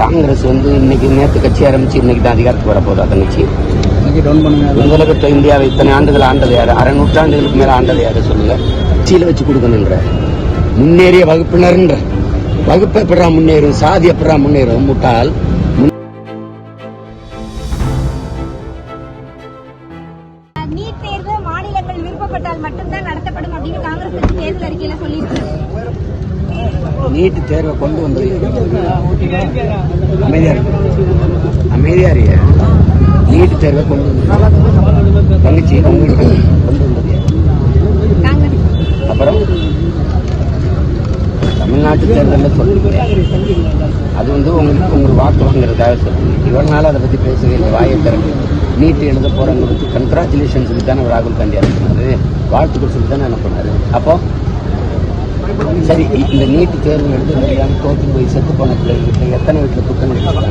காங்கிரஸ் வந்து இன்னைக்கு நேற்று கட்சி ஆரம்பிச்சு இன்னைக்கு தான் அதிகாரத்துக்கு இன்னைக்கு டவுன் பண்ணுங்க. உலகத்தை இந்தியாவை இத்தனை ஆண்டுகள் ஆண்டது யாரு? அரை நூற்றாண்டுகளுக்கு மேல ஆண்டது யாரு சொல்லுங்க கட்சியில வச்சு கொடுக்கணுன்ற முன்னேறிய வகுப்பினர்ன்ற. வகுப்பு எப்படா முன்னேறும் சாதி எப்படா முன்னேறும் தேர்வு மாநிலங்கள் விருப்பப்பட்டால் மட்டும்தான் நடத்தப்படும் அப்படின்னு காங்கிரஸ் கட்சி தேர்தல் அறிக்கையில சொல்லியிருக்கு. நீட்டு தேர்வை கொண்டு வந்தது. அமைதியா இருக்கு. அமைதியா இருங்க தேர்வை கொண்டு வந்தது. தங்கச்சி உங்களுக்கு கொண்டு வந்தது அப்புறம் தமிழ்நாட்டு தேர்தலில் சொல்லுங்க அது வந்து உங்களுக்கு உங்களுக்கு வாக்கு வாங்குறதாக சொல்லுங்க இவ்வளவு நாள் அதை பற்றி பேசவே இல்லை. வாயை திறந்து. நீட்டு எழுத போகிறவங்களுக்கு கங்க்ராச்சுலேஷன் சொல்லி தானே ராகுல் காந்தி அனுப்பினாரு. வாழ்த்துக்கள் சொல்லி தானே அனுப்பினாரு. அப்போ சரி இந்த நீட் தேர்வு எழுத முடியாம தோற்று போய் செத்து போன பிள்ளைகளுக்கு எத்தனை வீட்டில் நடக்குது?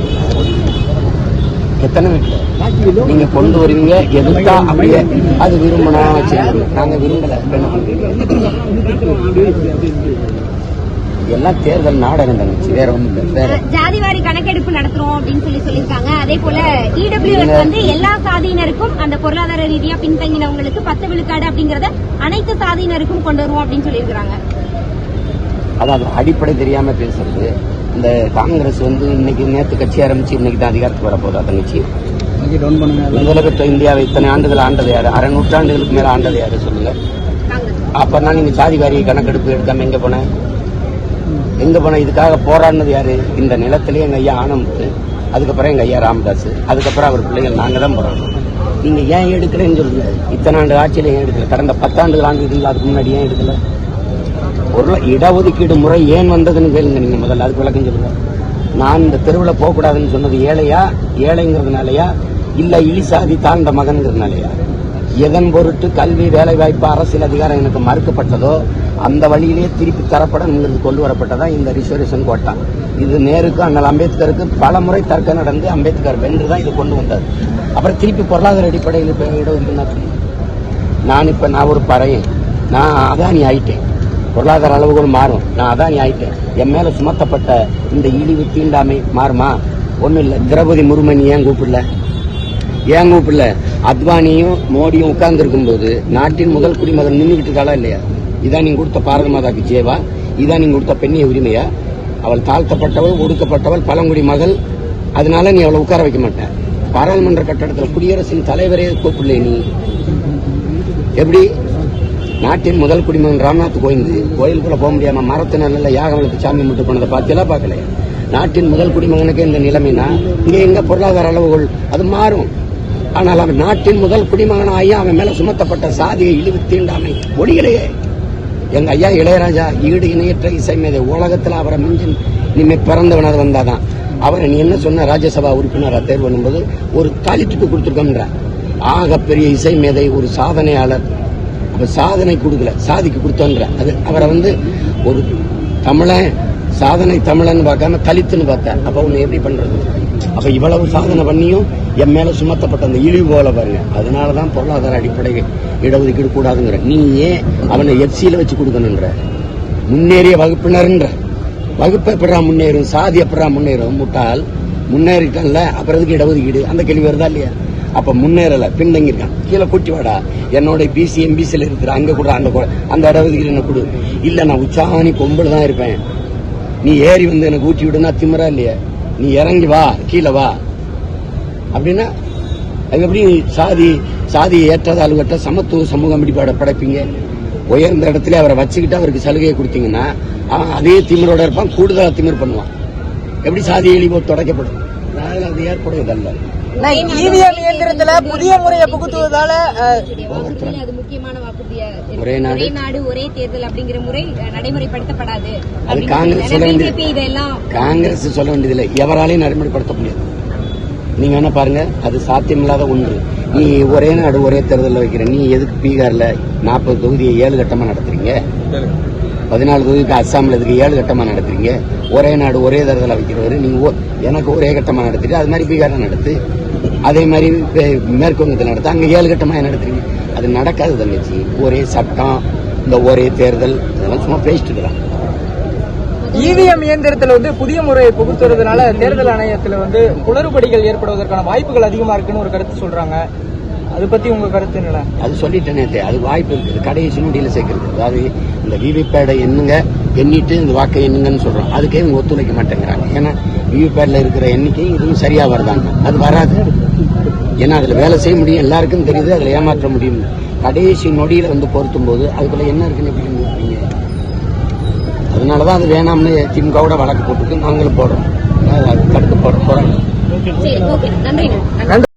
எத்தனை வீட்டில்? நீங்க கொண்டு வருவீங்க எதுக்கா அப்படியே அது விரும்பினா செய்யுங்க நாங்க விரும்பல என்ன பண்றீங்க? எல்லாம் தேர்தல் நாடகம் தங்கச்சி வேற இல்லை வேற. ஜாதிவாரி கணக்கெடுப்பு நடத்துறோம் அப்படின்னு சொல்லி சொல்லியிருக்காங்க. அதே போல இடபிள்யூஎஸ் வந்து எல்லா சாதியினருக்கும் அந்த பொருளாதார ரீதியா பின்தங்கினவங்களுக்கு பத்து விழுக்காடு அப்படிங்கறத அனைத்து சாதியினருக்கும் கொண்டு வருவோம் அப்படின்னு சொல்லியிருக்காங்க அதாவது அடிப்படை தெரியாம பேசுறது. இந்த காங்கிரஸ் வந்து இன்னைக்கு நேற்று கட்சி ஆரம்பிச்சு இன்னைக்கு தான் அதிகாரத்துக்கு இன்னைக்கு டவுன் பண்ணுங்க. உலகத்தை இந்தியாவை இத்தனை ஆண்டுகள் ஆண்டது யாரு? அரை நூற்றாண்டுகளுக்கு மேல ஆண்டது யாரு சொல்லுங்க? அப்பனா நீங்க சாதி வாரி கணக்கெடுப்பு எடுக்காம எங்க போன எங்க போன இதுக்காக போராடினது யாரு? இந்த நிலத்திலே எங்க ஐயா ஆனமுத்து அதுக்கப்புறம் எங்க ஐயா ராமதாஸ் அதுக்கப்புறம் அவர் பிள்ளைகள் நாங்க தான் போறோம். நீங்க ஏன் எடுக்கலன்னு சொல்லுங்க. இத்தனை ஆண்டு ஆட்சியில ஏன் எடுக்கல? கடந்த பத்தாண்டுகள் ஆண்டு இருந்தீங்களா அதுக்கு முன்னாடி ஏன் எடுக்கல? ஒரு இடஒதுக்கீடு முறை ஏன் வந்ததுன்னு கேளுங்க நீங்க முதல்ல அதுக்கு விளக்கம் சொல்லுங்க. நான் இந்த தெருவில் போகக்கூடாதுன்னு சொன்னது ஏழையா ஏழைங்கிறதுனாலயா இல்ல இழிசாதி தாழ்ந்த மகன்கிறதுனாலயா? எதன் பொருட்டு கல்வி வேலை வாய்ப்பு அரசியல் அதிகாரம் எனக்கு மறுக்கப்பட்டதோ அந்த வழியிலே திருப்பி தரப்படங்கிறது கொண்டு வரப்பட்டதா இந்த ரிசர்வேஷன் கோட்டா. இது நேருக்கு அண்ணல் அம்பேத்கருக்கு பல முறை தர்க்கம் நடந்து அம்பேத்கர் வென்று தான் இது கொண்டு வந்தார். அப்புறம் திருப்பி பொருளாதார அடிப்படையில் இடம் என்ன நான் இப்ப நான் ஒரு பறையன். நான் அதானி ஆயிட்டேன். பொருளாதார அளவுகள் மாறும். நான் அதான் ஆயிட்டேன் என் மேல சுமத்தப்பட்ட இந்த இழிவு தீண்டாமை மாறுமா? ஒன்றும் இல்லை. திரௌபதி முருமன் ஏன் கூப்பிடல? ஏன் கூப்பிடல? அத்வானியும் மோடியும் உட்கார்ந்து போது நாட்டின் முதல் குடிமகன் நின்றுக்கிட்டு இருக்காளா இல்லையா? இதான் நீங்க கொடுத்த பாரத மாதாக்கு ஜேவா. இதான் நீங்க கொடுத்த பெண்ணிய உரிமையா? அவள் தாழ்த்தப்பட்டவள் ஒடுக்கப்பட்டவள் பழங்குடி மகள். அதனால நீ அவளை உட்கார வைக்க மாட்டேன் பாராளுமன்ற கட்டடத்தில் குடியரசின் தலைவரே கூப்பிடல நீ. எப்படி? நாட்டின் முதல் குடிமகன் ராம்நாத் கோவிந்த் கோயிலுக்குள்ள போக முடியாம மரத்தினர் நல்ல யாகம் வளர்த்து சாமி மட்டும் போனதை பார்த்தியெல்லாம் பார்க்கல. நாட்டின் முதல் குடிமகனுக்கு இந்த நிலைமைனா இங்க எங்க பொருளாதார அளவுகள் அது மாறும். ஆனால் அவன் நாட்டின் முதல் குடிமகன் ஐயா அவன் மேல சுமத்தப்பட்ட சாதியை இழிவு தீண்டாமை ஒளிகளையே எங்க ஐயா இளையராஜா ஈடு இணையற்ற இசை மீது உலகத்தில் அவரை மிஞ்சின் இனிமே பிறந்தவனாக வந்தாதான். அவரை நீ என்ன சொன்ன? ராஜ்யசபா உறுப்பினராக தேர்வு பண்ணும்போது ஒரு தலித்துக்கு கொடுத்துருக்கோம்ன்ற. பெரிய இசை மேதை ஒரு சாதனையாளர். அப்ப சாதனை கொடுக்கல. சாதிக்கு கொடுத்தோன்ற. அது அவரை வந்து ஒரு தமிழன் சாதனை தமிழன் பார்க்காம தலித்துன்னு பார்த்தேன் அப்ப உன்னை எப்படி பண்றது? அப்ப இவ்வளவு சாதனை பண்ணியும் என் மேல சுமத்தப்பட்ட அந்த இழிவு போல பாருங்க. அதனாலதான் பொருளாதார அடிப்படை இடஒதுக்கீடு கூடாதுங்கிற. நீ ஏன் அவனை எஃப்சியில வச்சு கொடுக்கணுன்ற முன்னேறிய வகுப்பினர்ன்ற. வகுப்பை எப்படா முன்னேறும் சாதி எப்படா முன்னேறும். முட்டாள் முன்னேறிட்டன்ல அப்புறம் எதுக்கு இடஒதுக்கீடு? அந்த கேள்வி வருதா இல்லையா? அப்ப முன்னேறல. பின்தங்கியிருக்கான். கீழே கூட்டி வாடா. என்னோட பிசி எம்பிசியில் இருக்கிற அங்க கூட அந்த கொ- அந்த இடஒதுக்கீடு என்ன கொடு? இல்ல நான் உச்சாணி பொம்பளை தான் இருப்பேன். நீ ஏறி வந்து எனக்கு ஊட்டி விடுனா திமிரா இல்லையா? நீ இறங்கி வா கீழே வா. அப்படின்னா அது எப்படி சாதி சாதி ஏற்றதாழ்வுகட்ட சமத்துவ சமூகம் எப்படி படைப்பீங்க? உயர்ந்த இடத்துல அவரை வச்சுக்கிட்டு அவருக்கு சலுகையை கொடுத்தீங்கன்னா அவன் அதே திமிரோட இருப்பான் கூடுதலாக திமிர் பண்ணுவான். எப்படி சாதி இழிவு தொடக்கப்படும்? அதனால அது ஏற்படுவதல்ல. இவிஎம் இயந்திரத்துல புதிய முறையை புகுத்துவதால அது. ஒரே நாடு. ஒரே தேர்தல் அப்படிங்கிற முறை நடைமுறைப்படுத்தப்படாது அப்படின்னு காங்கிரஸ் சொல்ல. வேண்டியது காங்கிரஸ் சொல்ல வேண்டியதில்லை எவராலையும் நடைமுறைப்படுத்த முடியாது நீங்க என்ன பாருங்க அது சாத்தியமில்லாத ஒன்று நீ ஒரே நாடு ஒரே தேர்தலில் வைக்கிற நீ எதுக்கு பீகார்ல நாற்பது தொகுதியை ஏழு கட்டமா நடத்துறீங்க பதினாலு தொகுதிக்கு அஸ்ஸாம்ல எதுக்கு ஏழு கட்டமா நடத்துறீங்க? ஒரே நாடு ஒரே தேர்தலில் வைக்கிறவர் நீங்க ஒ- எனக்கு ஒரே கட்டமா நடத்திட்டு அது மாதிரி பீகார்ல நடத்து அதே மாதிரி வே- மேற்கு வங்கத்தில் நடத்து அங்க ஏழு கட்டமா ஏன் நடத்துறீங்க? அது நடக்காது தங்கச்சி. ஒரே சட்டம் இந்த ஒரே தேர்தல் இதெல்லாம் சும்மா பேசிட்டு இருக்கிறான். இவிஎம் இயந்திரத்துல வந்து புதிய முறையை புகுத்துறதுனால தேர்தல் ஆணையத்துல வந்து குளறுபடிகள் ஏற்படுவதற்கான வாய்ப்புகள் அதிகமா இருக்குன்னு ஒரு கருத்து சொல்றாங்க. அது பத்தி உங்க கருத்து என்ன அது சொல்லிட்டேனே அது வாய்ப்பு இருக்குது. கடைசி நொடியில சேர்க்கறது அதாவது இந்த விவிபேடை எண்ணுங்க எண்ணிட்டு இந்த வாக்கை எண்ணுங்கன்னு சொல்றோம். அதுக்கே இவங்க ஒத்துழைக்க மாட்டேங்கிறாங்க. ஏன்னா விவிபேட்ல இருக்கிற எண்ணிக்கை இதுவும் சரியா வருதாங்க. அது வராது. ஏன்னா அதுல வேலை செய்ய முடியும். எல்லாருக்கும் தெரியுது. அதுல ஏமாற்ற முடியும். கடைசி நொடியில வந்து பொருத்தும் போது அதுக்குள்ள என்ன இருக்குன்னு எப்படி நினைப்பீங்க அதனாலதான் அது வேணாம்னு திமுகவோட வழக்கு போட்டுட்டு நாங்களும் போடுறோம். அது தடுத்து போடுறோம் போறாங்க நன்றி.